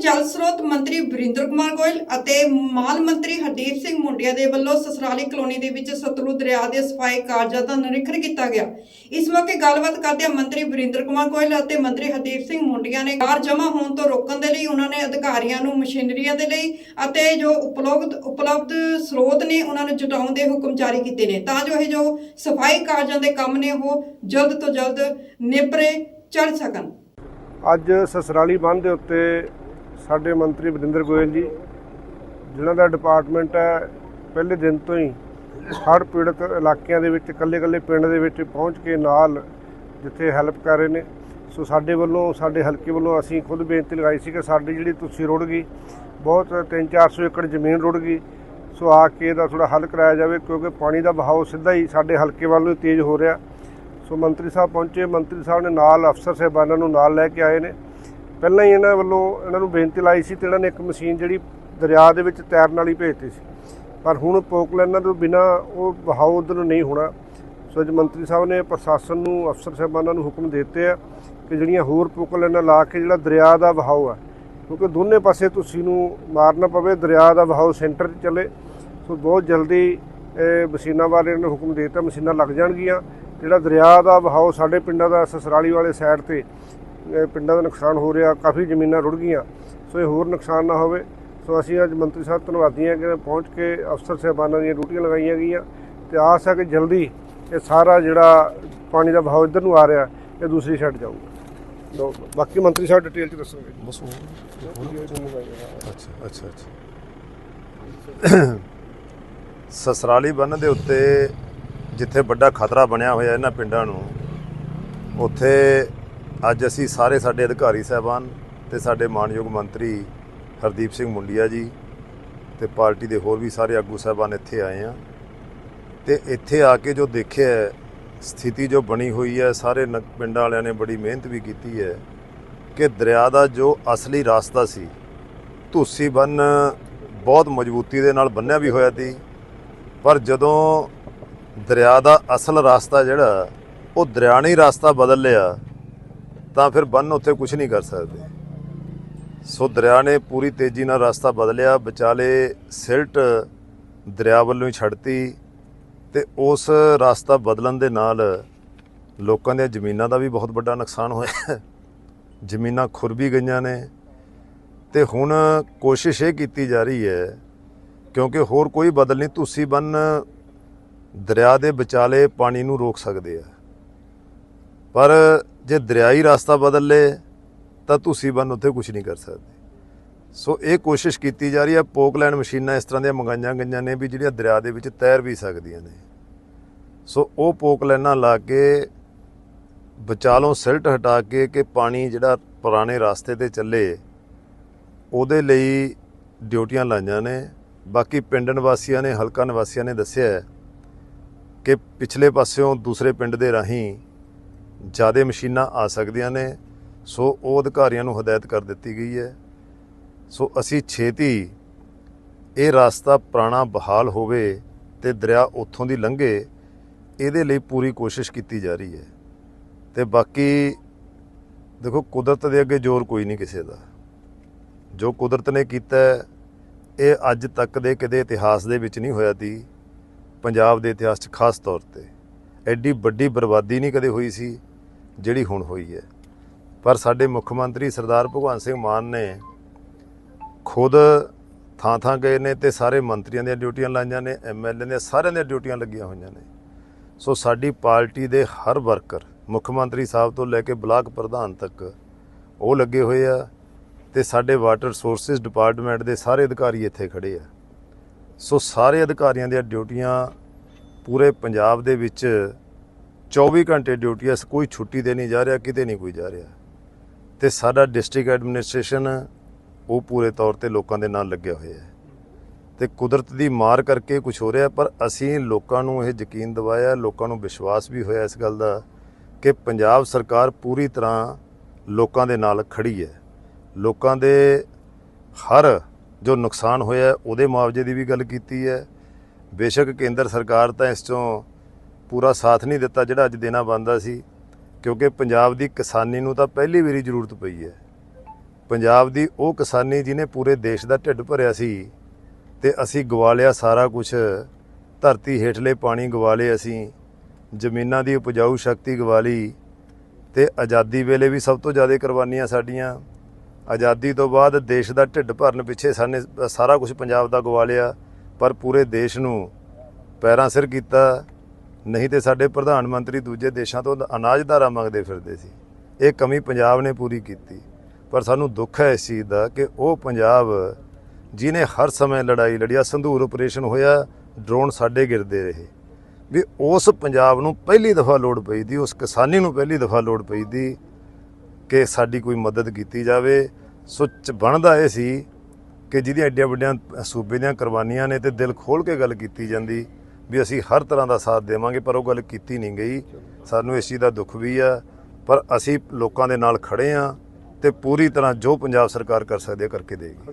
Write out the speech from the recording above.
ਜਲ ਸਰੋਤ ਮੰਤਰੀ ਵਰਿੰਦਰ ਕੁਮਾਰ ਗੋਇਲ ਅਤੇ ਮਾਲ ਮੰਤਰੀ ਹਰਦੀਪ ਸਿੰਘ ਮੁੰਡਿਆ ਦੇ ਵੱਲੋਂ ਸਸਰਾਲੀ ਕਲੋਨੀ ਦੇ ਵਿੱਚ ਸਤਲੁਜ ਦਰਿਆ ਦੇ ਸਫ਼ਾਈ ਕਾਰਜਾਂ ਦਾ ਨਿਰੀਖਣ ਕੀਤਾ ਗਿਆ। ਇਸ ਮੌਕੇ ਗੱਲਬਾਤ ਕਰਦਿਆਂ ਮੰਤਰੀ ਵਰਿੰਦਰ ਕੁਮਾਰ ਗੋਇਲ ਅਤੇ ਮੰਤਰੀ ਹਰਦੀਪ ਸਿੰਘ ਮੁੰਡਿਆ ਨੇ ਕਾਰ ਜਮ੍ਹਾਂ ਹੋਣ ਤੋਂ ਰੋਕਣ ਦੇ ਲਈ ਉਹਨਾਂ ਨੇ ਅਧਿਕਾਰੀਆਂ ਨੂੰ ਮਸ਼ੀਨਰੀਆਂ ਦੇ ਲਈ ਅਤੇ ਜੋ ਉਪਲਬਧ ਉਪਲਬਧ ਸਰੋਤ ਨੇ ਉਹਨਾਂ ਨੂੰ ਜਟਾਉਣ ਦੇ ਹੁਕਮ ਜਾਰੀ ਕੀਤੇ ਨੇ। ਤਾਂ ਜੋ ਇਹ ਜੋ ਸਫ਼ਾਈ ਕਾਰਜਾਂ ਦੇ ਕੰਮ ਨੇ, ਉਹ ਜਲਦ ਤੋਂ ਜਲਦ ਨਿਪਰੇ ਚੜ ਸਕਣ। ਅੱਜ ਸਸਰਾਲੀ ਬੰਨ੍ਹ ਦੇ ਉੱਤੇ ਸਾਡੇ ਮੰਤਰੀ ਵਰਿੰਦਰ ਗੋਇਲ ਜੀ, ਜਿਨ੍ਹਾਂ ਦਾ ਡਿਪਾਰਟਮੈਂਟ ਹੈ, ਪਹਿਲੇ ਦਿਨ ਤੋਂ ਹੀ ਹੜ੍ਹ ਪੀੜਤ ਇਲਾਕਿਆਂ ਦੇ ਵਿੱਚ, ਇਕੱਲੇ-ਇਕੱਲੇ ਪਿੰਡ ਦੇ ਵਿੱਚ ਪਹੁੰਚ ਕੇ ਨਾਲ ਜਿੱਥੇ ਹੈਲਪ ਕਰ ਰਹੇ ਨੇ। ਸੋ ਸਾਡੇ ਵੱਲੋਂ, ਸਾਡੇ ਹਲਕੇ ਵੱਲੋਂ ਅਸੀਂ ਖੁਦ ਬੇਨਤੀ ਲਗਾਈ ਸੀ ਕਿ ਸਾਡੀ ਜਿਹੜੀ ਤੁਸੀਂ ਰੁੜ ਗਈ, ਬਹੁਤ 3-400 ਏਕੜ ਜ਼ਮੀਨ ਰੁੜ ਗਈ। ਸੋ ਆ ਕੇ ਇਹਦਾ ਥੋੜਾ ਹੱਲ ਕਰਾਇਆ ਜਾਵੇ, ਕਿਉਂਕਿ ਪਾਣੀ ਦਾ ਬਹਾਓ ਸਿੱਧਾ ਹੀ ਸਾਡੇ ਹਲਕੇ ਵੱਲੋਂ ਨੂੰ ਤੇਜ਼ ਹੋ ਰਿਹਾ। ਸੋ ਮੰਤਰੀ ਸਾਹਿਬ ਪਹੁੰਚੇ। ਮੰਤਰੀ ਸਾਹਿਬ ਨੇ ਨਾਲ ਅਫਸਰ ਸਾਹਿਬਾਨਾਂ ਨੂੰ ਨਾਲ ਲੈ ਕੇ ਆਏ ਨੇ। ਪਹਿਲਾਂ ਹੀ ਇਹਨਾਂ ਵੱਲੋਂ ਇਹਨਾਂ ਨੂੰ ਬੇਨਤੀ ਲਾਈ ਸੀ ਤੇ ਇਹਨਾਂ ਨੇ ਇੱਕ ਮਸ਼ੀਨ ਜਿਹੜੀ ਦਰਿਆ ਦੇ ਵਿੱਚ ਤੈਰਨ ਵਾਲੀ ਭੇਜਤੀ ਸੀ। ਪਰ ਹੁਣ ਪੋਕਲੈਨਾਂ ਤੋਂ ਬਿਨਾ ਉਹ ਵਹਾਅ ਉਧਰ ਨੂੰ ਨਹੀਂ ਹੋਣਾ। ਸੋ ਅੱਜ ਮੰਤਰੀ ਸਾਹਿਬ ਨੇ ਪ੍ਰਸ਼ਾਸਨ ਨੂੰ, ਅਫਸਰ ਸਾਹਿਬਾਨਾਂ ਨੂੰ ਹੁਕਮ ਦਿੱਤੇ ਆ ਕਿ ਜਿਹੜੀਆਂ ਹੋਰ ਪੋਕਲੈਨਾਂ ਲਾ ਕੇ ਜਿਹੜਾ ਦਰਿਆ ਦਾ ਵਹਾਅ ਆ, ਕਿਉਂਕਿ ਦੋਨੇ ਪਾਸੇ ਤੁਸੀਂ ਨੂੰ ਮਾਰਨਾ ਪਵੇ, ਦਰਿਆ ਦਾ ਵਹਾਅ ਸੈਂਟਰ 'ਚ ਚੱਲੇ। ਸੋ ਬਹੁਤ ਜਲਦੀ ਮਸ਼ੀਨਾਂ ਬਾਰੇ ਇਹਨਾਂ ਨੂੰ ਹੁਕਮ ਦੇ ਦਿੱਤਾ, ਮਸ਼ੀਨਾਂ ਲੱਗ ਜਾਣਗੀਆਂ। ਜਿਹੜਾ ਦਰਿਆ ਦਾ ਵਹਾਅ ਸਾਡੇ ਪਿੰਡਾਂ ਦਾ, ਸਸਰਾਲੀ ਵਾਲੇ ਸਾਈਡ ਤੇ ਪਿੰਡਾਂ ਦਾ ਨੁਕਸਾਨ ਹੋ ਰਿਹਾ ਕਾਫੀ ਜ਼ਮੀਨਾਂ ਰੁੜ ਗਈਆਂ। ਸੋ ਇਹ ਹੋਰ ਨੁਕਸਾਨ ਨਾ ਹੋਵੇ। ਸੋ ਅਸੀਂ ਅੱਜ ਮੰਤਰੀ ਸਾਹਿਬ ਧੰਨਵਾਦੀ ਹਾਂ ਕਿ ਪਹੁੰਚ ਕੇ ਅਫਸਰ ਸਾਹਿਬਾਨਾਂ ਦੀਆਂ ਡਿਊਟੀਆਂ ਲਗਾਈਆਂ ਗਈਆਂ। ਤੇ ਆਸ ਹੈ ਕਿ ਜਲਦੀ ਇਹ ਸਾਰਾ ਜਿਹੜਾ ਪਾਣੀ ਦਾ ਵਹਾਅ ਇੱਧਰ ਨੂੰ ਆ ਰਿਹਾ ਇਹ ਦੂਸਰੀ ਸਾਈਡ ਜਾਊਗਾ। ਲਓ, ਬਾਕੀ ਮੰਤਰੀ ਸਾਹਿਬ ਡਿਟੇਲ ਚ ਦੱਸਣਗੇ। ਬਸ ਅੱਛਾ ਅੱਛਾ ਅੱਛਾ। ਸਸਰਾਲੀ ਬੰਨ ਦੇ ਉੱਤੇ ਜਿੱਥੇ ਵੱਡਾ ਖਤਰਾ ਬਣਿਆ ਹੋਇਆ ਇਹਨਾਂ ਪਿੰਡਾਂ ਨੂੰ ਉੱਥੇ ਅੱਜ ਅਸੀਂ ਸਾਰੇ ਸਾਡੇ ਅਧਿਕਾਰੀ ਸਾਹਿਬਾਨ ਤੇ ਸਾਡੇ ਮਾਨਯੋਗ ਮੰਤਰੀ ਹਰਦੀਪ ਸਿੰਘ ਮੁੰਡੀਆ ਜੀ ਤੇ ਪਾਰਟੀ ਦੇ ਹੋਰ ਵੀ ਸਾਰੇ ਆਗੂ ਸਾਹਿਬਾਨ ਇੱਥੇ ਆਏ ਆ ਤੇ ਇੱਥੇ ਆ ਕੇ ਜੋ ਦੇਖਿਆ ਸਥਿਤੀ ਜੋ ਬਣੀ ਹੋਈ ਹੈ, ਸਾਰੇ ਨ- ਪਿੰਡਾਂ ਵਾਲਿਆਂ ਨੇ ਬੜੀ ਮਿਹਨਤ ਵੀ ਕੀਤੀ ਹੈ ਕਿ ਦਰਿਆ ਦਾ ਜੋ ਅਸਲੀ ਰਸਤਾ ਸੀ, ਧੂਸੀ ਬੰਨ ਬਹੁਤ ਮਜ਼ਬੂਤੀ ਦੇ ਨਾਲ ਬੰਨਿਆ ਵੀ ਹੋਇਆ ਸੀ, ਪਰ ਜਦੋਂ ਦਰਿਆ ਦਾ ਅਸਲ ਰਸਤਾ ਜਿਹੜਾ, ਉਹ ਦਰਿਆ ਨੇ ਰਸਤਾ ਬਦਲ ਲਿਆ ਤਾਂ ਫਿਰ ਬੰਨ ਉੱਥੇ ਕੁਝ ਨਹੀਂ ਕਰ ਸਕਦੇ। ਸੋ ਦਰਿਆ ਨੇ ਪੂਰੀ ਤੇਜ਼ੀ ਨਾਲ ਰਸਤਾ ਬਦਲਿਆ। ਵਿਚਾਲੇ ਸਿਲਟ ਦਰਿਆ ਵੱਲੋਂ ਹੀ ਛੱਡਤੀ ਤੇ ਉਸ ਰਸਤਾ ਬਦਲਣ ਦੇ ਨਾਲ ਲੋਕਾਂ ਦੀਆਂ ਜ਼ਮੀਨਾਂ ਦਾ ਵੀ ਬਹੁਤ ਵੱਡਾ ਨੁਕਸਾਨ ਹੋਇਆ ਜ਼ਮੀਨਾਂ ਖੁਰ ਵੀ ਗਈਆਂ ਨੇ ਤੇ ਹੁਣ ਕੋਸ਼ਿਸ਼ ਇਹ ਕੀਤੀ ਜਾ ਰਹੀ ਹੈ ਕਿਉਂਕਿ ਹੋਰ ਕੋਈ ਬਦਲ ਨਹੀਂ, ਤੁਸੀਂ ਬੰਨ ਦਰਿਆ ਦੇ ਵਿਚਾਲੇ ਪਾਣੀ ਨੂੰ ਰੋਕ ਸਕਦੇ ਆ। ਪਰ ਜੇ ਦਰਿਆਈ ਰਸਤਾ ਬਦਲ ਲੇ, ਤਾਂ ਤੁਸੀਂ ਬੰਨ ਉੱਥੇ ਕੁਝ ਨਹੀਂ ਕਰ ਸਕਦੇ। ਸੋ ਇਹ ਕੋਸ਼ਿਸ਼ ਕੀਤੀ ਜਾ ਰਹੀ ਹੈ, ਪੋਕਲੈਂਡ ਮਸ਼ੀਨਾਂ ਇਸ ਤਰ੍ਹਾਂ ਦੀਆਂ ਮੰਗਾਈਆਂ ਗਈਆਂ ਨੇ ਵੀ ਜਿਹੜੀਆਂ ਦਰਿਆ ਦੇ ਵਿੱਚ ਤੈਰ ਵੀ ਸਕਦੀਆਂ ਨੇ। ਸੋ ਉਹ ਪੋਕਲੈਨਾਂ ਲਾ ਕੇ ਵਿਚਾਲੋਂ ਸਿਲਟ ਹਟਾ ਕੇ ਕਿ ਪਾਣੀ ਜਿਹੜਾ ਪੁਰਾਣੇ ਰਸਤੇ ਤੇ ਚੱਲੇ, ਉਹਦੇ ਲਈ ਡਿਊਟੀਆਂ ਲਾਈਆਂ ਨੇ। ਬਾਕੀ ਪਿੰਡ ਨਿਵਾਸੀਆਂ ਨੇ, ਹਲਕਾ ਨਿਵਾਸੀਆਂ ਨੇ ਦੱਸਿਆ ਕਿ ਪਿਛਲੇ ਪਾਸਿਓਂ ਦੂਸਰੇ ਪਿੰਡ ਦੇ ਰਾਹੀਂ ਜ਼ਿਆਦਾ ਮਸ਼ੀਨਾਂ ਆ ਸਕਦੀਆਂ ਨੇ, ਸੋ ਉਹ ਅਧਿਕਾਰੀਆਂ ਨੂੰ ਹਦਾਇਤ ਕਰ ਦਿੱਤੀ ਗਈ ਹੈ। ਸੋ ਅਸੀਂ ਛੇਤੀ ਇਹ ਰਸਤਾ ਪੁਰਾਣਾ ਬਹਾਲ ਹੋਵੇ ਤੇ ਦਰਿਆ ਉੱਥੋਂ ਦੀ ਲੰਘੇ, ਇਹਦੇ ਲਈ ਪੂਰੀ ਕੋਸ਼ਿਸ਼ ਕੀਤੀ ਜਾ ਰਹੀ ਹੈ। ਤੇ ਬਾਕੀ ਦੇਖੋ, ਕੁਦਰਤ ਦੇ ਅੱਗੇ ਜ਼ੋਰ ਕੋਈ ਨਹੀਂ ਕਿਸੇ ਦਾ। ਜੋ ਕੁਦਰਤ ਨੇ ਕੀਤਾ ਇਹ ਅੱਜ ਤੱਕ ਦੇ ਕਿਤੇ ਇਤਿਹਾਸ ਦੇ ਵਿੱਚ ਨਹੀਂ ਹੋਇਆ ਸੀ। ਪੰਜਾਬ ਦੇ ਇਤਿਹਾਸ 'ਚ ਖਾਸ ਤੌਰ ਤੇ। ਐਡੀ ਵੱਡੀ ਬਰਬਾਦੀ ਨਹੀਂ ਕਦੇ ਹੋਈ ਸੀ। ਜਿਹੜੀ ਹੁਣ ਹੋਈ ਹੈ। ਪਰ ਸਾਡੇ ਮੁੱਖ ਮੰਤਰੀ ਸਰਦਾਰ ਭਗਵੰਤ ਸਿੰਘ ਮਾਨ ਨੇ ਖੁਦ ਥਾਂ ਥਾਂ ਗਏ ਨੇ ਤੇ ਸਾਰੇ ਮੰਤਰੀਆਂ ਦੀਆਂ ਡਿਊਟੀਆਂ ਲਾਈਆਂ ਨੇ ਐਮਐਲਏ ਦੀਆਂ ਸਾਰਿਆਂ ਦੀਆਂ ਡਿਊਟੀਆਂ ਲੱਗੀਆਂ ਹੋਈਆਂ ਨੇ। ਸੋ ਸਾਡੀ ਪਾਰਟੀ ਦੇ ਹਰ ਵਰਕਰ, ਮੁੱਖ ਮੰਤਰੀ ਸਾਹਿਬ ਤੋਂ ਲੈ ਕੇ ਬਲਾਕ ਪ੍ਰਧਾਨ ਤੱਕ ਉਹ ਲੱਗੇ ਹੋਏ ਆ ਤੇ ਸਾਡੇ ਵਾਟਰ ਰਿਸੋਰਸਸ ਡਿਪਾਰਟਮੈਂਟ ਦੇ ਸਾਰੇ ਅਧਿਕਾਰੀ ਇੱਥੇ ਖੜੇ ਆ। ਸੋ ਸਾਰੇ ਅਧਿਕਾਰੀਆਂ ਦੀਆਂ ਡਿਊਟੀਆਂ ਪੂਰੇ ਪੰਜਾਬ ਦੇ ਵਿੱਚ 24 ਘੰਟੇ ਡਿਊਟੀ ਡਿਊਟੀਆਂ ਕੋਈ ਛੁੱਟੀ ਤੇ ਨਹੀਂ ਜਾ ਰਿਹਾ, ਕਿਤੇ ਨਹੀਂ ਕੋਈ ਜਾ ਰਿਹਾ। ਤੇ ਸਾਡਾ ਡਿਸਟ੍ਰਿਕਟ ਐਡਮਿਨਿਸਟ੍ਰੇਸ਼ਨ, ਉਹ ਪੂਰੇ ਤੌਰ ਤੇ ਲੋਕਾਂ ਦੇ ਨਾਲ ਲੱਗਿਆ ਹੋਇਆ ਹੈ। ਤੇ ਕੁਦਰਤ ਦੀ ਮਾਰ ਕਰਕੇ ਕੁਝ ਹੋ ਰਿਹਾ, ਪਰ ਅਸੀਂ ਲੋਕਾਂ ਨੂੰ ਇਹ ਯਕੀਨ ਦਿਵਾਇਆ, ਲੋਕਾਂ ਨੂੰ ਵਿਸ਼ਵਾਸ ਵੀ ਹੋਇਆ ਇਸ ਗੱਲ ਦਾ, ਕਿ ਪੰਜਾਬ ਸਰਕਾਰ ਪੂਰੀ ਤਰ੍ਹਾਂ ਲੋਕਾਂ ਦੇ ਨਾਲ ਖੜੀ ਹੈ। ਲੋਕਾਂ ਦੇ ਹਰ ਜੋ ਨੁਕਸਾਨ ਹੋਇਆ, ਉਹਦੇ ਮੁਆਵਜ਼ੇ ਦੀ ਵੀ ਗੱਲ ਕੀਤੀ ਹੈ। ਬੇਸ਼ੱਕ ਕੇਂਦਰ ਸਰਕਾਰ ਤਾਂ ਇਸ ਚੋਂ ਪੂਰਾ ਸਾਥ ਨਹੀਂ ਦਿੱਤਾ ਜਿਹੜਾ ਅੱਜ ਦੇਣਾ ਬੰਦਾ ਸੀ, ਕਿਉਂਕਿ ਪੰਜਾਬ ਦੀ ਕਿਸਾਨੀ ਨੂੰ ਤਾਂ ਪਹਿਲੀ ਵਾਰੀ ਜ਼ਰੂਰਤ ਪਈ ਹੈ। ਪੰਜਾਬ ਦੀ ਉਹ ਕਿਸਾਨੀ ਜਿਹਨੇ ਪੂਰੇ ਦੇਸ਼ ਦਾ ਢਿੱਡ ਭਰਿਆ ਸੀ ਤੇ ਅਸੀਂ ਗਵਾ ਲਿਆ ਸਾਰਾ ਕੁਝ ਧਰਤੀ ਹੇਠਲੇ ਪਾਣੀ ਗਵਾ ਲਏ ਅਸੀਂ, ਜ਼ਮੀਨਾਂ ਦੀ ਉਪਜਾਊ ਸ਼ਕਤੀ ਗਵਾ ਲਈ ਤੇ ਆਜ਼ਾਦੀ ਵੇਲੇ ਵੀ ਸਭ ਤੋਂ ਜ਼ਿਆਦਾ ਕੁਰਬਾਨੀਆਂ ਸਾਡੀਆਂ। ਆਜ਼ਾਦੀ ਤੋਂ ਬਾਅਦ ਦੇਸ਼ ਦਾ ਢਿੱਡ ਭਰਨ ਪਿੱਛੇ ਸਾਨੇ ਸਾਰਾ ਕੁਝ ਪੰਜਾਬ ਦਾ ਗਵਾ ਲਿਆ ਪਰ ਪੂਰੇ ਦੇਸ਼ ਨੂੰ ਪੈਰਾਂ ਸਿਰ ਕੀਤਾ ਨਹੀਂ ਤੇ ਸਾਡੇ ਪ੍ਰਧਾਨ ਮੰਤਰੀ ਦੂਜੇ ਦੇਸ਼ਾਂ ਤੋਂ ਅਨਾਜ ਧਾਰਾ ਮੰਗਦੇ ਫਿਰਦੇ ਸੀ। ਇਹ ਕਮੀ ਪੰਜਾਬ ਨੇ ਪੂਰੀ ਕੀਤੀ। ਪਰ ਸਾਨੂੰ ਦੁੱਖ ਹੈ ਇਸ ਚੀਜ਼ ਦਾ ਕਿ ਉਹ ਪੰਜਾਬ ਜਿਨੇ ਹਰ ਸਮੇਂ ਲੜਾਈ ਲੜਿਆ ਸੰਧੂਰ ਆਪਰੇਸ਼ਨ ਹੋਇਆ ਡਰੋਨ ਸਾਡੇ ਗਿਰਦੇ ਰਹੇ। ਵੀ ਉਸ ਪੰਜਾਬ ਨੂੰ ਪਹਿਲੀ ਦਫਾ ਲੋੜ ਪਈ ਦੀ, ਉਸ ਕਿਸਾਨੀ ਨੂੰ ਪਹਿਲੀ ਦਫਾ ਲੋੜ ਪਈ ਦੀ ਕਿ ਸਾਡੀ ਕੋਈ ਮਦਦ ਕੀਤੀ ਜਾਵੇ। ਸੁੱਚ ਬਣਦਾ ਇਹ ਸੀ ਕਿ ਜਿਹਦੀਆਂ ਐਡੀਆਂ ਵੱਡੀਆਂ ਸੂਬੇ ਦੀਆਂ ਕੁਰਬਾਨੀਆਂ ਨੇ ਤੇ ਦਿਲ ਖੋਲ ਕੇ ਗੱਲ ਕੀਤੀ ਜਾਂਦੀ। ਵੀ ਅਸੀਂ ਹਰ ਤਰ੍ਹਾਂ ਦਾ ਸਾਥ ਦੇਵਾਂਗੇ, ਪਰ ਉਹ ਗੱਲ ਕੀਤੀ ਨਹੀਂ ਗਈ। ਸਾਨੂੰ ਇਸ ਚੀਜ਼ ਦਾ ਦੁੱਖ ਵੀ ਆ, ਪਰ ਅਸੀਂ ਲੋਕਾਂ ਦੇ ਨਾਲ ਖੜੇ ਆ ਤੇ ਪੂਰੀ ਤਰ੍ਹਾਂ ਜੋ ਪੰਜਾਬ ਸਰਕਾਰ ਕਰ ਸਕਦੀ ਹੈ ਕਰਕੇ ਦੇਗੀ।